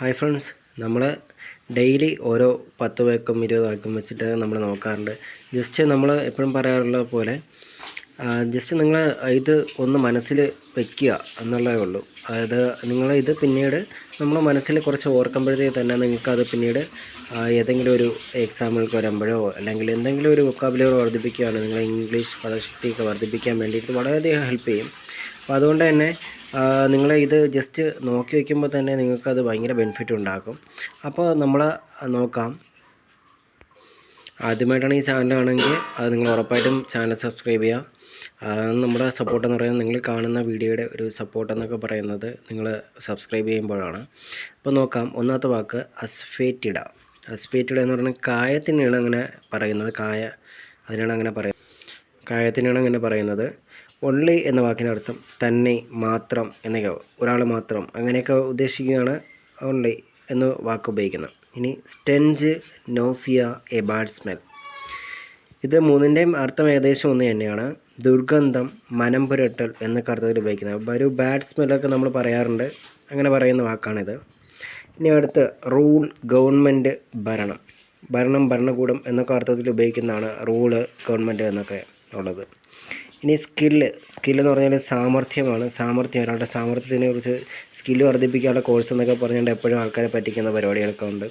Hi friends നമ്മൾ daily ഓരോ പത്ത് വാക്കും ഇരുപത് വാക്കും വെച്ചിട്ട് നമ്മൾ നോക്കാറുണ്ട്. ജസ്റ്റ് നമ്മൾ എപ്പോഴും പറയാറുള്ള പോലെ ജസ്റ്റ് നിങ്ങൾ ഇത് ഒന്ന് മനസ്സിൽ വയ്ക്കുക എന്നുള്ളതേ ഉള്ളൂ. അതായത് നിങ്ങൾ ഇത് പിന്നീട് നമ്മൾ മനസ്സിൽ കുറച്ച് ഓർക്കുമ്പോഴത്തേക്ക് തന്നെ നിങ്ങൾക്കത് പിന്നീട് ഏതെങ്കിലും ഒരു എക്സാമ്പിൾക്ക് വരുമ്പോഴോ അല്ലെങ്കിൽ എന്തെങ്കിലും ഒരു വൊക്കാബുലറി വർദ്ധിപ്പിക്കുകയാണ് നിങ്ങൾ ഇംഗ്ലീഷ് പദശക്തിയൊക്കെ വർദ്ധിപ്പിക്കാൻ വേണ്ടിയിട്ട് വളരെയധികം ഹെൽപ്പ് ചെയ്യും. അപ്പോൾ അതുകൊണ്ട് തന്നെ നിങ്ങൾ ഇത് ജസ്റ്റ് നോക്കി വയ്ക്കുമ്പോൾ തന്നെ നിങ്ങൾക്കത് ഭയങ്കര ബെനിഫിറ്റ് ഉണ്ടാക്കും. അപ്പോൾ നമ്മൾ നോക്കാം. ആദ്യമായിട്ടാണ് ഈ ചാനലാണെങ്കിൽ അത് നിങ്ങൾ ഉറപ്പായിട്ടും ചാനൽ സബ്സ്ക്രൈബ് ചെയ്യുക. നമ്മുടെ സപ്പോർട്ട് എന്ന് പറയുന്നത് നിങ്ങൾ കാണുന്ന വീഡിയോയുടെ ഒരു സപ്പോർട്ട് എന്നൊക്കെ പറയുന്നത് നിങ്ങൾ സബ്സ്ക്രൈബ് ചെയ്യുമ്പോഴാണ്. അപ്പോൾ നോക്കാം. ഒന്നാമത്തെ വാക്ക് അസ്ഫേറ്റിഡ അസ്ഫേറ്റിഡ എന്ന് പറഞ്ഞാൽ കായത്തിനാണ് അങ്ങനെ പറയുന്നത്. കായ അതിനാണ് അങ്ങനെ പറയുന്നത്. കായത്തിനാണ് അങ്ങനെ പറയുന്നത്. ഒൺലി എന്ന വാക്കിനർത്ഥം തന്നെ മാത്രം എന്നൊക്കെ ഒരാൾ മാത്രം അങ്ങനെയൊക്കെ ഉദ്ദേശിക്കുകയാണ് ഒൺലി എന്ന വാക്ക് ഉപയോഗിക്കുന്നത്. ഇനി stench nausea a bad smell ഇത് മൂന്നിന്റെയും അർത്ഥം ഏകദേശം ഒന്ന് തന്നെയാണ്. ദുർഗന്ധം മനം പുരട്ടൽ എന്നൊക്കെ അർത്ഥത്തിൽ ഉപയോഗിക്കുന്നത്. ഒരു ബാഡ് സ്മെല്ലൊക്കെ നമ്മൾ പറയാറുണ്ട്. അങ്ങനെ പറയുന്ന വാക്കാണിത്. ഇനി അടുത്ത് റൂൾ ഗവൺമെന്റ് ഭരണം. ഭരണം ഭരണകൂടം എന്നൊക്കെ അർത്ഥത്തിൽ ഉപയോഗിക്കുന്നതാണ് റൂൾ ഗവൺമെന്റ് എന്നൊക്കെ ഉള്ളത്. ഇനി സ്കില്ല് സ്കില്ലെന്ന് പറഞ്ഞാൽ സാമർഥ്യമാണ്. സാമർഥ്യം ഒരാളുടെ സാമർഥ്യത്തിനെ കുറിച്ച് സ്കില്ല് വർദ്ധിപ്പിക്കാനുള്ള കോഴ്സ് എന്നൊക്കെ പറഞ്ഞുകൊണ്ട് എപ്പോഴും ആൾക്കാരെ പറ്റിക്കുന്ന പരിപാടികളൊക്കെ ഉണ്ട്.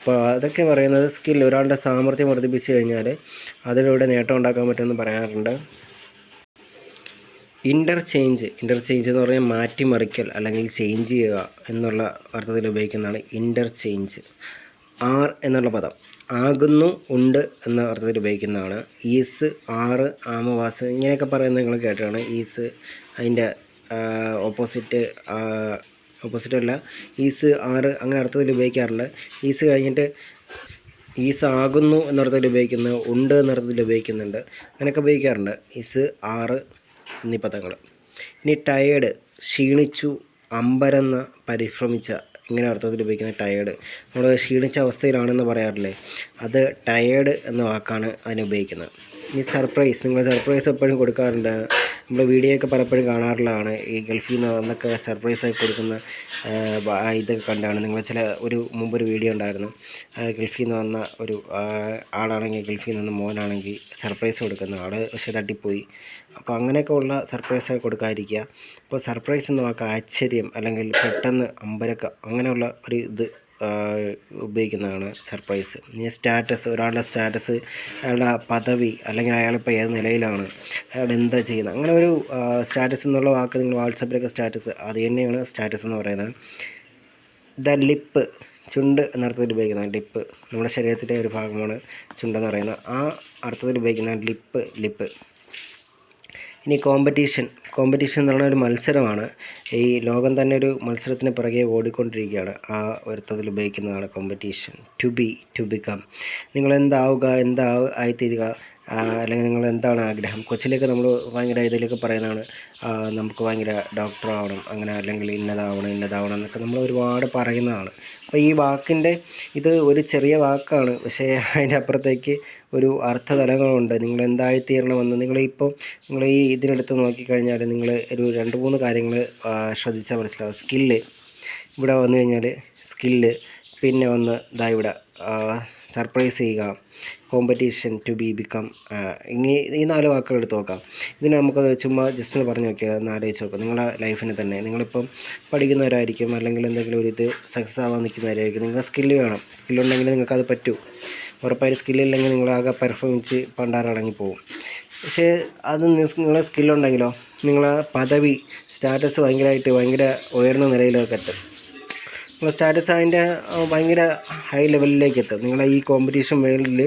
അപ്പോൾ അതൊക്കെ പറയുന്നത് സ്കില്ല് ഒരാളുടെ സാമർഥ്യം വർദ്ധിപ്പിച്ച് കഴിഞ്ഞാൽ അതിലൂടെ നേട്ടം ഉണ്ടാക്കാൻ പറ്റുമെന്ന് പറയാറുണ്ട്. ഇന്റർചേഞ്ച് ഇന്റർചേഞ്ച് എന്ന് പറഞ്ഞാൽ മാറ്റിമറിക്കൽ അല്ലെങ്കിൽ ചേഞ്ച് ചെയ്യുക എന്നുള്ള അർത്ഥത്തിൽ ഉപയോഗിക്കുന്നതാണ് ഇന്റർചേഞ്ച് ആർ എന്നുള്ള പദം. ആകുന്നു ഉണ്ട് എന്ന അർത്ഥത്തിൽ ഉപയോഗിക്കുന്നതാണ്. ഈസ് ആറ് ആമവാസ് ഇങ്ങനെയൊക്കെ പറയുന്നത് നിങ്ങൾ കേട്ടാണ് ഈസ് അതിന്റെ ഓപ്പോസിറ്റ് ഓപ്പോസിറ്റ് അല്ല. ഈസ് ആറ് അങ്ങനെ അർത്ഥത്തിൽ ഉപയോഗിക്കാറുണ്ട്. ഈസ് കഴിഞ്ഞിട്ട് ഈസ് ആകുന്നു എന്നർത്ഥത്തിൽ ഉപയോഗിക്കുന്നത് ഉണ്ട് എന്നർത്ഥത്തിൽ ഉപയോഗിക്കുന്നുണ്ട്. അങ്ങനെയൊക്കെ ഉപയോഗിക്കാറുണ്ട്. ഈസ് ആറ് എന്നീ പദങ്ങൾ. ഇനി ടയേർഡ് ക്ഷീണിച്ചു അമ്പരന്ന് പരിഭ്രമിച്ച ഇങ്ങനെ അർത്ഥത്തിൽ ഉപയോഗിക്കുന്ന ടയേർഡ് നമ്മൾ ക്ഷീണിച്ച അവസ്ഥയിലാണെന്ന് പറയാറില്ലേ? അത് ടയേർഡ് എന്ന വാക്കാണ് അതിന് ഉപയോഗിക്കുന്നത്. ഇനി സർപ്രൈസ് നിങ്ങൾ സർപ്രൈസ് എപ്പോഴും കൊടുക്കാറുണ്ട്? നമ്മൾ വീഡിയോ ഒക്കെ പലപ്പോഴും കാണാറുള്ളതാണ്. ഈ ഗൾഫിൽ നിന്ന് വന്നൊക്കെ സർപ്രൈസായി കൊടുക്കുന്ന ഇതൊക്കെ കണ്ടാണ്. നിങ്ങൾ ചില ഒരു മുമ്പൊരു വീഡിയോ ഉണ്ടായിരുന്നു. ഗൾഫിൽ നിന്ന് വന്ന ഒരു ആളാണെങ്കിൽ ഗൾഫിൽ നിന്ന് മോനാണെങ്കിൽ സർപ്രൈസ് കൊടുക്കുന്ന ആൾ പക്ഷേ തട്ടിപ്പോയി. അപ്പോൾ അങ്ങനെയൊക്കെ ഉള്ള സർപ്രൈസൊക്കെ കൊടുക്കാതിരിക്കുക. അപ്പോൾ സർപ്രൈസ് എന്ന് വാക്ക് ആശ്ചര്യം അല്ലെങ്കിൽ പെട്ടെന്ന് അമ്പരക്ക അങ്ങനെയുള്ള ഒരു ഇത് ഉപയോഗിക്കുന്നതാണ് സർപ്രൈസ്. ഇനി സ്റ്റാറ്റസ് ഒരാളുടെ സ്റ്റാറ്റസ് അയാളുടെ പദവി അല്ലെങ്കിൽ അയാളിപ്പോൾ ഏത് നിലയിലാണ് അയാൾ എന്താ ചെയ്യുന്നത് അങ്ങനെ ഒരു സ്റ്റാറ്റസ് എന്നുള്ള വാക്ക് നിങ്ങൾ വാട്സപ്പിലൊക്കെ സ്റ്റാറ്റസ് അത് തന്നെയാണ് സ്റ്റാറ്റസ് എന്ന് പറയുന്നത്. ദ ലിപ്പ് ചുണ്ട് എന്ന അർത്ഥത്തിൽ ഉപയോഗിക്കുന്ന ലിപ്പ് നമ്മുടെ ശരീരത്തിന്റെ ഒരു ഭാഗമാണ് ചുണ്ടെന്ന് പറയുന്നത്. ആ അർത്ഥത്തിൽ ഉപയോഗിക്കുന്ന ലിപ്പ് ലിപ്പ്. ഇനി കോമ്പറ്റീഷൻ കോമ്പറ്റീഷൻ എന്ന് പറഞ്ഞ ഒരു മത്സരമാണ്. ഈ ലോകം തന്നെ ഒരു മത്സരത്തിന് പിറകെ ഓടിക്കൊണ്ടിരിക്കുകയാണ്. ആ ഒരുത്തതിൽ ഉപയോഗിക്കുന്നതാണ് competition to be to become നിങ്ങൾ എന്താവുക എന്താ ആയിത്തീരുക അല്ലെങ്കിൽ നിങ്ങൾ എന്താണ് ആഗ്രഹം? കൊച്ചിലേക്ക് നമ്മൾ ഭയങ്കര ഇതിലേക്ക് പറയുന്നതാണ് നമുക്ക് ഭയങ്കര ഡോക്ടർ ആവണം അങ്ങനെ അല്ലെങ്കിൽ ഇന്നതാവണം ഇന്നതാവണം എന്നൊക്കെ നമ്മൾ ഒരുപാട് പറയുന്നതാണ്. അപ്പോൾ ഈ വാക്കിന്റെ ഇത് ഒരു ചെറിയ വാക്കാണ് പക്ഷേ അതിന്റെ അപ്പുറത്തേക്ക് ഒരു അർത്ഥതലങ്ങളുണ്ട്. നിങ്ങൾ എന്തായിത്തീരണമെന്ന് നിങ്ങളിപ്പോൾ നിങ്ങൾ ഈ ഇതിനെടുത്ത് നോക്കിക്കഴിഞ്ഞാൽ നിങ്ങൾ ഒരു രണ്ട് മൂന്ന് കാര്യങ്ങൾ ശ്രദ്ധിച്ചാൽ മനസ്സിലാവും. സ്കില്ല് ഇവിടെ വന്നു കഴിഞ്ഞാൽ സ്കില്ല് പിന്നെ ഒന്ന് ഇതാ ഇവിടെ സർപ്രൈസ് ചെയ്യുക കോമ്പറ്റീഷൻ ടു ബി ബിക്കം ഇനി ഈ നാല് വാക്കുകൾ എടുത്ത് നോക്കാം. ഇതിനെ നമുക്ക് ചുമ്മാ ജസ്റ്റ് ഒന്ന് പറഞ്ഞു നോക്കിയാൽ ഒന്ന് ആലോചിച്ച് നോക്കാം. നിങ്ങളുടെ ലൈഫിന് തന്നെ നിങ്ങളിപ്പം പഠിക്കുന്നവരായിരിക്കും അല്ലെങ്കിൽ എന്തെങ്കിലും ഒരു ഇത് സക്സസ് ആവാൻ നിൽക്കുന്നവരായിരിക്കും. നിങ്ങൾക്ക് സ്കില്ല് വേണം. സ്കില്ലുണ്ടെങ്കിൽ നിങ്ങൾക്കത് പറ്റൂ. ഉറപ്പായും സ്കില്ലില്ലെങ്കിൽ നിങ്ങളാകെ പെർഫോമൻസ് പണ്ടാറടങ്ങി പോകും. പക്ഷേ അത് നിങ്ങളെ സ്കില്ലുണ്ടെങ്കിലോ നിങ്ങളെ പദവി സ്റ്റാറ്റസ് ഭയങ്കരമായിട്ട് ഭയങ്കര ഉയർന്ന നിലയിലൊക്കെ എത്തും. നിങ്ങൾ സ്റ്റാറ്റസ് അതിന്റെ ഭയങ്കര ഹൈ ലെവലിലേക്ക് എത്തും. നിങ്ങളെ ഈ കോമ്പറ്റീഷൻ വേൾഡിൽ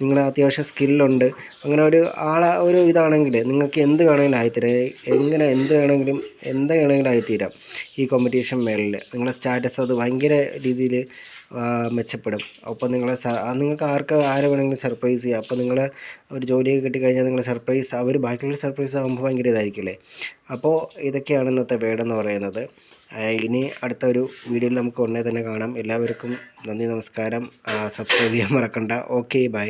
നിങ്ങൾ അത്യാവശ്യം സ്കില്ലുണ്ട് അങ്ങനെ ഒരു ആളെ ഒരു ഇതാണെങ്കിൽ നിങ്ങൾക്ക് എന്ത് വേണമെങ്കിലും ആയിത്തീരാം. എങ്ങനെ എന്ത് വേണമെങ്കിലും എന്ത് വേണമെങ്കിലും ആയിത്തീരാം ഈ കോമ്പറ്റീഷൻ വേൾഡിൽ നിങ്ങളെ സ്റ്റാറ്റസ് അത് ഭയങ്കര രീതിയിൽ മെച്ചപ്പെടും. അപ്പോൾ നിങ്ങളെ നിങ്ങൾക്ക് ആർക്ക് ആരെ വേണമെങ്കിലും സർപ്രൈസ് ചെയ്യാം. അപ്പോൾ നിങ്ങൾ ഒരു ജോലിയൊക്കെ കിട്ടിക്കഴിഞ്ഞാൽ നിങ്ങൾ സർപ്രൈസ് അവർ ബാക്കിയുള്ള സർപ്രൈസ് ആകുമ്പോൾ ഭയങ്കര ഇതായിരിക്കില്ലേ അപ്പോൾ ഇതൊക്കെയാണ് ഇന്നത്തെ വേർഡെന്ന് പറയുന്നത്. ഇനി അടുത്ത ഒരു വീഡിയോയിൽ നമുക്ക് ഉടനെ തന്നെ കാണാം. എല്ലാവർക്കും നന്ദി നമസ്കാരം. സബ്സ്ക്രൈബ് ചെയ്യാൻ മറക്കണ്ട. Okay bye